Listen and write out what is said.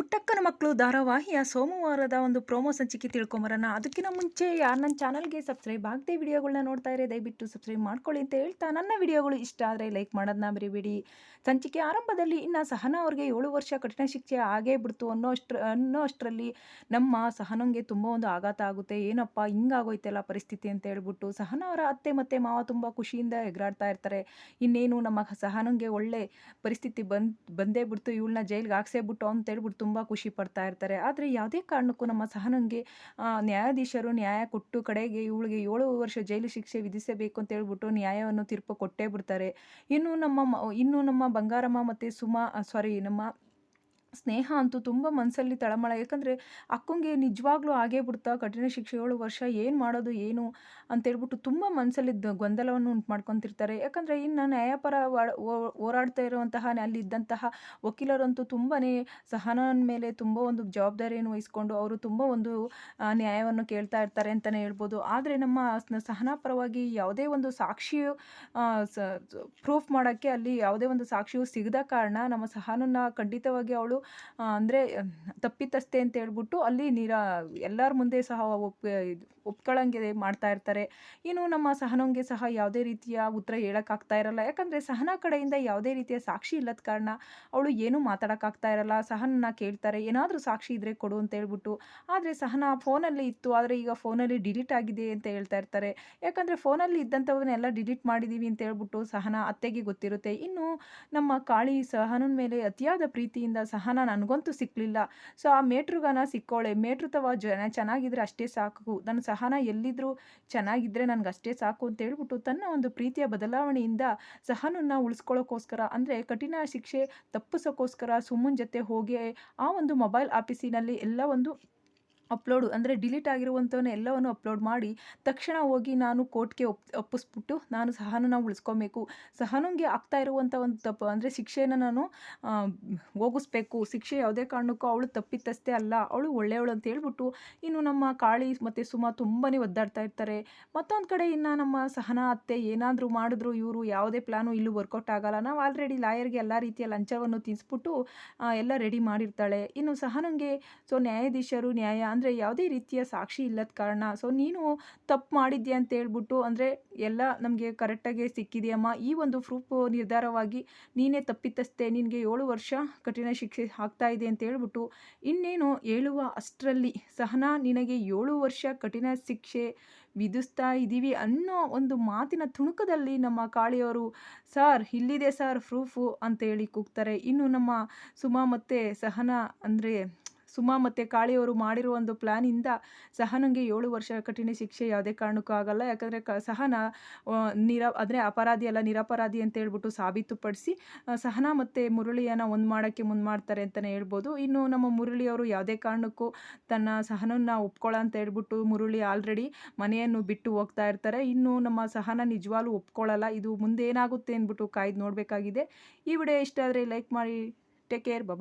ಪುಟ್ಟಕ್ಕನ ಮಕ್ಕಳು ಧಾರಾವಾಹಿಯ ಸೋಮವಾರದ ಒಂದು ಪ್ರೋಮೋ ಸಂಚಿಕೆ ತಿಳ್ಕೊಂಬರೋಣ. ಅದಕ್ಕಿಂತ ಮುಂಚೆ ಯಾರು ನನ್ನ ಚಾನಲ್ಗೆ ಸಬ್ಸ್ಕ್ರೈಬ್ ಆಗದೆ ವಿಡಿಯೋಗಳನ್ನ ನೋಡ್ತಾ ಇರೋ, ದಯವಿಟ್ಟು ಸಬ್ಸ್ಕ್ರೈಬ್ ಮಾಡ್ಕೊಳ್ಳಿ ಅಂತ ಹೇಳ್ತಾ ನನ್ನ ವಿಡಿಯೋಗಳು ಇಷ್ಟ ಆದರೆ ಲೈಕ್ ಮಾಡೋದನ್ನ ಮರಿಬೇಡಿ. ಸಂಚಿಕೆ ಆರಂಭದಲ್ಲಿ ಇನ್ನು ಸಹನ ಅವ್ರಿಗೆ ಏಳು ವರ್ಷ ಕಠಿಣ ಶಿಕ್ಷೆ ಆಗೇ ಬಿಡ್ತು ಅನ್ನೋ ಅಷ್ಟ್ರ ಅನ್ನೋ ಅಷ್ಟರಲ್ಲಿ ನಮ್ಮ ಸಹನಂಗೆ ತುಂಬ ಒಂದು ಆಘಾತ ಆಗುತ್ತೆ. ಏನಪ್ಪ, ಹಿಂಗಾಗೋಯ್ತಲ್ಲ ಪರಿಸ್ಥಿತಿ ಅಂತ ಹೇಳ್ಬಿಟ್ಟು ಸಹನ ಅವರ ಅತ್ತೆ ಮತ್ತೆ ಮಾವ ತುಂಬ ಖುಷಿಯಿಂದ ಎಗರಾಡ್ತಾ ಇರ್ತಾರೆ. ಇನ್ನೇನು ನಮ್ಮ ಸಹನಂಗೆ ಒಳ್ಳೆ ಪರಿಸ್ಥಿತಿ ಬಂದ್, ಬಂದೇ ಬಿಡ್ತು, ಇವಳನ್ನ ಜೈಲಿಗೆ ಹಾಕ್ಸೇ ಬಿಟ್ಟು ಅಂತ ಹೇಳ್ಬಿಟ್ಟು ತುಂಬ ಖುಷಿ ಪಡ್ತಾ ಇರ್ತಾರೆ. ಆದರೆ ಯಾವುದೇ ಕಾರಣಕ್ಕೂ ನಮ್ಮ ಸಹನಂಗೆ ನ್ಯಾಯಾಧೀಶರು ನ್ಯಾಯ ಕೊಟ್ಟು ಕಡೆಗೆ ಇವಳಿಗೆ ಏಳು ವರ್ಷ ಜೈಲು ಶಿಕ್ಷೆ ವಿಧಿಸಬೇಕು ಅಂತ ಹೇಳ್ಬಿಟ್ಟು ನ್ಯಾಯವನ್ನು ತೀರ್ಪು ಕೊಟ್ಟೇ ಬಿಡ್ತಾರೆ. ಇನ್ನು ನಮ್ಮ ಇನ್ನು ನಮ್ಮ ಬಂಗಾರಮ್ಮ ಮತ್ತು ಸುಮಾ ಸಾರಿ ನಮ್ಮ ಸ್ನೇಹ ಅಂತೂ ತುಂಬ ಮನಸ್ಸಲ್ಲಿ ತಳಮಳ. ಯಾಕಂದರೆ ಅಕ್ಕಂಗೆ ನಿಜವಾಗ್ಲೂ ಆಗೇ ಬಿಡ್ತಾ, ಕಠಿಣ ಶಿಕ್ಷೆ ಏಳು ವರ್ಷ ಏನು ಮಾಡೋದು, ಏನು ಅಂತೇಳ್ಬಿಟ್ಟು ತುಂಬ ಮನಸ್ಸಲ್ಲಿ ಗೊಂದಲವನ್ನು ಉಂಟು ಮಾಡ್ಕೊತಿರ್ತಾರೆ ಯಾಕಂದರೆ ಇನ್ನು ನ್ಯಾಯಪರ ಹೋರಾಡ್ತಾ ಇರುವಂತಹ ಅಲ್ಲಿದ್ದಂತಹ ವಕೀಲರಂತೂ ತುಂಬಾ ಸಹನ ಮೇಲೆ ತುಂಬ ಒಂದು ಜವಾಬ್ದಾರಿಯನ್ನು ವಹಿಸ್ಕೊಂಡು ಅವರು ತುಂಬ ಒಂದು ನ್ಯಾಯವನ್ನು ಕೇಳ್ತಾ ಇರ್ತಾರೆ ಅಂತಲೇ ಹೇಳ್ಬೋದು. ಆದರೆ ನಮ್ಮ ಸಹನಾ ಪರವಾಗಿ ಯಾವುದೇ ಒಂದು ಸಾಕ್ಷಿಯು ಪ್ರೂಫ್ ಮಾಡೋಕ್ಕೆ ಅಲ್ಲಿ ಯಾವುದೇ ಒಂದು ಸಾಕ್ಷಿಯು ಸಿಗದ ಕಾರಣ ನಮ್ಮ ಸಹನನ್ನು ಖಂಡಿತವಾಗಿ ಅವಳು ಅಂದರೆ ತಪ್ಪಿತಸ್ಥೆ ಅಂತ ಹೇಳ್ಬಿಟ್ಟು ಅಲ್ಲಿ ನೀರ, ಎಲ್ಲರ ಮುಂದೆ ಸಹ ಒಪ್ ಒಪ್ಕೊಳ್ಳಂಗೆ ಮಾಡ್ತಾ ಇರ್ತಾರೆ. ಇನ್ನು ನಮ್ಮ ಸಹನಂಗೆ ಸಹ ಯಾವುದೇ ರೀತಿಯ ಉತ್ತರ ಹೇಳೋಕ್ಕಾಗ್ತಾ ಇರಲ್ಲ. ಯಾಕಂದರೆ ಸಹನ ಕಡೆಯಿಂದ ಯಾವುದೇ ರೀತಿಯ ಸಾಕ್ಷಿ ಇಲ್ಲದ ಕಾರಣ ಅವಳು ಏನೂ ಮಾತಾಡೋಕ್ಕಾಗ್ತಾ ಇರಲ್ಲ. ಸಹನನ್ನ ಕೇಳ್ತಾರೆ. ಏನಾದರೂ ಸಾಕ್ಷಿ ಇದ್ದರೆ ಕೊಡು ಅಂತ ಹೇಳ್ಬಿಟ್ಟು. ಆದರೆ ಸಹನ ಫೋನಲ್ಲಿ ಇತ್ತು. ಆದರೆ ಈಗ ಫೋನಲ್ಲಿ ಡಿಲೀಟ್ ಆಗಿದೆ ಅಂತ ಹೇಳ್ತಾ ಇರ್ತಾರೆ. ಯಾಕಂದರೆ ಫೋನಲ್ಲಿ ಇದ್ದಂಥವನ್ನೆಲ್ಲ ಡಿಲೀಟ್ ಮಾಡಿದ್ದೀವಿ ಅಂತ ಹೇಳ್ಬಿಟ್ಟು ಸಹನ ಅತ್ತೆಗೆ ಗೊತ್ತಿರುತ್ತೆ. ಇನ್ನು ನಮ್ಮ ಕಾಳಿ ಸಹನನ ಮೇಲೆ ಅತಿಯಾದ ಪ್ರೀತಿಯಿಂದ ಸಹನ ನನಗಂತೂ ಸಿಕ್ಕಲಿಲ್ಲ ಸೊ, ಆ ಮೇಟ್ರುಗನ ಸಿಕ್ಕೋಳೆ. ಮೇಟ್ರುತವ ಜನ ಚೆನ್ನಾಗಿದ್ರೆ ಅಷ್ಟೇ ಸಾಕು. ನನ್ನ ಸಹನ ಎಲ್ಲಿದ್ದರೂ ಚೆನ್ನಾಗಿದ್ದರೆ ನನಗೆ ಅಷ್ಟೇ ಸಾಕು ಅಂತ ಹೇಳ್ಬಿಟ್ಟು ತನ್ನ ಒಂದು ಪ್ರೀತಿಯ ಬದಲಾವಣೆಯಿಂದ ಸಹನನ್ನ ಉಳಿಸ್ಕೊಳ್ಳೋಕ್ಕೋಸ್ಕರ ಅಂದರೆ ಕಠಿಣ ಶಿಕ್ಷೆ ತಪ್ಪಿಸೋಕ್ಕೋಸ್ಕರ ಸುಮ್ಮನ ಜೊತೆ ಹೋಗಿ ಆ ಒಂದು ಮೊಬೈಲ್ ಆಫೀಸಿನಲ್ಲಿ ಎಲ್ಲ ಒಂದು ಅಪ್ಲೋಡು ಅಂದರೆ ಡಿಲೀಟ್ ಆಗಿರುವಂಥವನ್ನ ಎಲ್ಲವನ್ನು ಅಪ್ಲೋಡ್ ಮಾಡಿ ತಕ್ಷಣ ಹೋಗಿ ನಾನು ಕೋರ್ಟ್ಗೆ ಒಪ್, ಒಪ್ಪಿಸ್ಬಿಟ್ಟು ನಾನು ಸಹನನ ಉಳಿಸ್ಕೊಬೇಕು. ಸಹನಂಗೆ ಆಗ್ತಾ ಇರುವಂಥ ಒಂದು ತಪ್ಪು ಅಂದರೆ ಶಿಕ್ಷೆಯನ್ನು ನಾನು ಹೋಗಿಸ್ಬೇಕು. ಶಿಕ್ಷೆ ಯಾವುದೇ ಕಾರಣಕ್ಕೂ ಅವಳು ತಪ್ಪಿತಸ್ಥೆ ಅಲ್ಲ. ಅವಳು ಒಳ್ಳೆಯವಳು ಅಂತ ಹೇಳ್ಬಿಟ್ಟು ಇನ್ನು ನಮ್ಮ ಕಾಳಿ ಮತ್ತು ಸುಮಾ ತುಂಬಾ ಒದ್ದಾಡ್ತಾ ಇರ್ತಾರೆ. ಮತ್ತೊಂದು ಕಡೆ ಇನ್ನು ನಮ್ಮ ಸಹನ, ಅತ್ತೆ ಏನಾದರೂ ಮಾಡಿದ್ರು ಇವರು ಯಾವುದೇ ಪ್ಲಾನು ಇಲ್ಲೂ ವರ್ಕೌಟ್ ಆಗಲ್ಲ. ನಾವು ಆಲ್ರೆಡಿ ಲಾಯರ್ಗೆ ಎಲ್ಲ ರೀತಿಯ ಲಂಚವನ್ನು ತಿನ್ನಿಸ್ಬಿಟ್ಟು ಎಲ್ಲ ರೆಡಿ ಮಾಡಿರ್ತಾಳೆ. ಇನ್ನು ಸಹನಂಗೆ ಸೊ ನ್ಯಾಯಾಧೀಶರು, ನ್ಯಾಯ ಅಂದರೆ ಯಾವುದೇ ರೀತಿಯ ಸಾಕ್ಷಿ ಇಲ್ಲದ ಕಾರಣ. ಸೊ ನೀನು ತಪ್ಪು ಮಾಡಿದ್ಯಾ ಅಂತ ಹೇಳ್ಬಿಟ್ಟು, ಅಂದರೆ ಎಲ್ಲ ನಮಗೆ ಕರೆಕ್ಟಾಗಿ ಸಿಕ್ಕಿದೆಯಮ್ಮ ಈ ಒಂದು ಪ್ರೂಫ್ ನಿರ್ಧಾರವಾಗಿ ನೀನೇ ತಪ್ಪಿತಸ್ಥೆ, ನಿನಗೆ ಏಳು ವರ್ಷ ಕಠಿಣ ಶಿಕ್ಷೆ ಆಗ್ತಾ ಇದೆ ಅಂತ ಹೇಳ್ಬಿಟ್ಟು, ಇನ್ನೇನು ಹೇಳುವ ಅಷ್ಟರಲ್ಲಿ ಸಹನ ನಿನಗೆ ಏಳು ವರ್ಷ ಕಠಿಣ ಶಿಕ್ಷೆ ವಿಧಿಸ್ತಾ ಇದ್ದೀವಿ ಅನ್ನೋ ಒಂದು ಮಾತಿನ ತುಣುಕದಲ್ಲಿ ನಮ್ಮ ಕಾಳಿಯವರು, ಸರ್, ಇಲ್ಲಿದೆ ಸರ್ ಪ್ರೂಫು ಅಂತೇಳಿ ಕೂಗ್ತಾರೆ. ಇನ್ನು ನಮ್ಮ ಸುಮಾ ಮತ್ತು ಸಹನ ಅಂದರೆ ಸುಮಾ ಮತ್ತು ಕಾಳಿಯವರು ಮಾಡಿರೋ ಒಂದು ಪ್ಲ್ಯಾನಿಂದ ಸಹನಂಗೆ ಏಳು ವರ್ಷ ಕಠಿಣ ಶಿಕ್ಷೆ ಯಾವುದೇ ಕಾರಣಕ್ಕೂ ಆಗಲ್ಲ. ಯಾಕಂದರೆ ಕ ಸಹನ ನಿರ, ಅಂದರೆ ಅಪರಾಧಿ ಅಲ್ಲ, ನಿರಪರಾಧಿ ಅಂತ ಹೇಳ್ಬಿಟ್ಟು ಸಾಬೀತುಪಡಿಸಿ ಸಹನ ಮತ್ತು ಮುರಳಿಯನ್ನು ಒಂದು ಮಾಡೋಕ್ಕೆ ಮುಂದೆ ಮಾಡ್ತಾರೆ ಅಂತಲೇ ಹೇಳ್ಬೋದು. ಇನ್ನು ನಮ್ಮ ಮುರಳಿಯವರು ಯಾವುದೇ ಕಾರಣಕ್ಕೂ ತನ್ನ ಸಹನನ್ನ ಒಪ್ಕೊಳ್ಳೋ ಅಂತ ಹೇಳ್ಬಿಟ್ಟು ಮುರುಳಿ ಆಲ್ರೆಡಿ ಮನೆಯನ್ನು ಬಿಟ್ಟು ಹೋಗ್ತಾ ಇರ್ತಾರೆ. ಇನ್ನು ನಮ್ಮ ಸಹನ ನಿಜವಾಗ್ಲೂ ಒಪ್ಕೊಳ್ಳಲ್ಲ ಇದು ಮುಂದೆ ಏನಾಗುತ್ತೆ ಅಂದ್ಬಿಟ್ಟು ಕಾಯ್ದು ನೋಡಬೇಕಾಗಿದೆ. ಈ ವಿಡಿಯೋ ಇಷ್ಟ ಆದರೆ ಲೈಕ್ ಮಾಡಿ ಟೇಕ್ ಕೇರ್ ಬಬ್